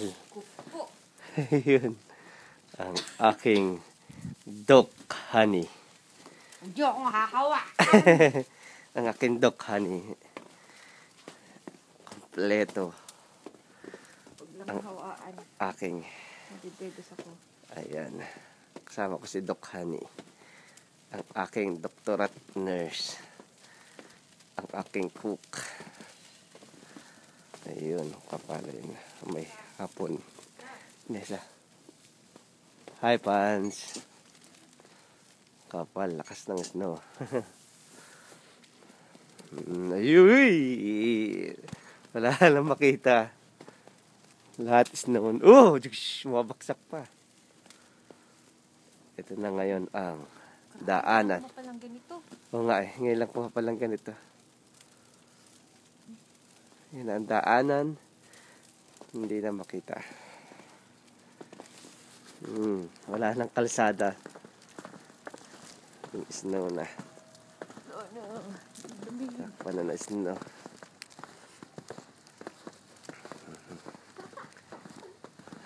Kupo. Yun. Ang aking dog honey. Hindi ako makakawa. ang aking dog honey. Kompleto. Ang- hawaan. Aking, Nadidedos ako. ayan. Kasama ko si Doc Honey. Ang aking doktor at nurse. Ang aking cook. Ayun, kapalay na. May hapon. Nesa. Hi, Pans. Kapal, lakas ng snow. Ayuy! Wala lang makita. Lahat snow. Oh! Jush, Mabaksak pa. Ito na ngayon ang daanan. Ano pa lang ganito? Oo nga eh, ngayon lang po palang ganito. Yan ang daanan. Hindi na makita. Hmm, wala nang kalsada. Yung snow na. Dumi. Takpan na na snow.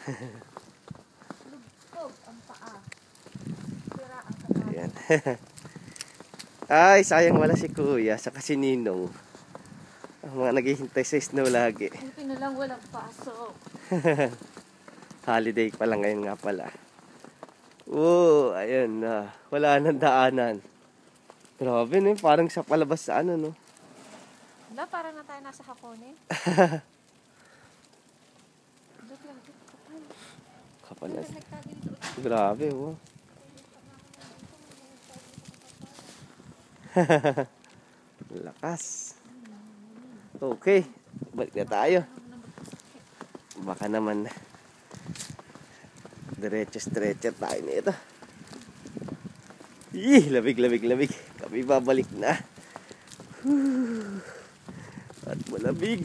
Lugtog ang paa. Sira ang. Ay, sayang wala si Kuya sa si Ninong. Ang mga naghihintay sa snow lagi. Buti na lang walang pasok. Holiday pa lang ngayon nga pala. Oo, ayun na. wala nang daanan. Grabe no, parang sa palabas sa ano no. Wala, para na tayo nasa Hakone. Look lang, kapal. Kapal na. Grabe oh. Lakas. Okay, balik na tayo. Baka naman diretso-diretso tayo nito. Ih, lamig, lamig, lamig. Kami babalik na. At malamig.